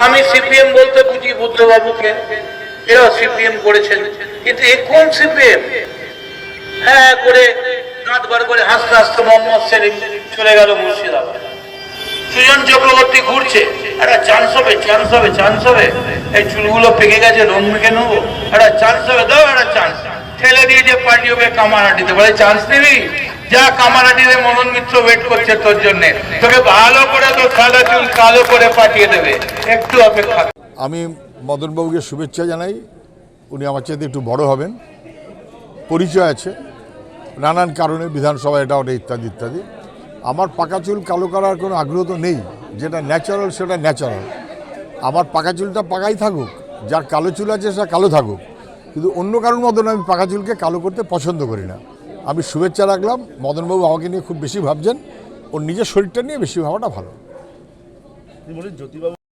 আমি সিপিএম বলতে বুঝি বুদ্ধবাবুকে। এরাও সিপিএম করেছেন। কিন্তু এ কোন সিপিএম? হ্যাঁ করে দাঁত বার করে হাসতে হাসতে মোহাম্মদ সেলিম চলে গেল মুর্শিদাবাদ। সুজন চক্রবর্তী ঘুরছে। একটা চান্স হবে চান্স হবে চান্স হবে। এই চুলগুলো পেকে গেছে, রং মেখে নেব। একটা চান্স হবে, দাও একটা চান্স ঠেলে দিয়ে যে পার্টি ওকে কামারাটিতে বলে চান্স নিবি? যা কামারাটিতে মদন মিত্র ওয়েট করছে তোর জন্য। তোকে ভালো করে তোর চুল কালো করে পাঠিয়ে দেবে। একটু অপেক্ষা আমি মদনবাবুকে শুভেচ্ছা জানাই। উনি আমার চাইতে একটু বড় হবেন। পরিচয় আছে। নানান কারণে বিধানসভা এটা ওটা ইত্যাদি ইত্যাদি। আমার পাকা চুল কালো করার কোনো আগ্রহ তো নেই। যেটা ন্যাচারাল সেটা ন্যাচারাল আমার পাকা চুলটা পাকাই থাকুক। যার কালো চুল আছে সেটা কালো থাকুক। কিন্তু অন্য কারোর মতন আমি পাকা চুলকে কালো করতে পছন্দ করি না। আমি শুভেচ্ছা রাখলাম। মদনবাবু আমাকে নিয়ে খুব বেশি ভাবছেন। ওর নিজের শরীরটা নিয়ে বেশি ভাবাটা ভালো। তিনি বলেন জ্যোতিবাবু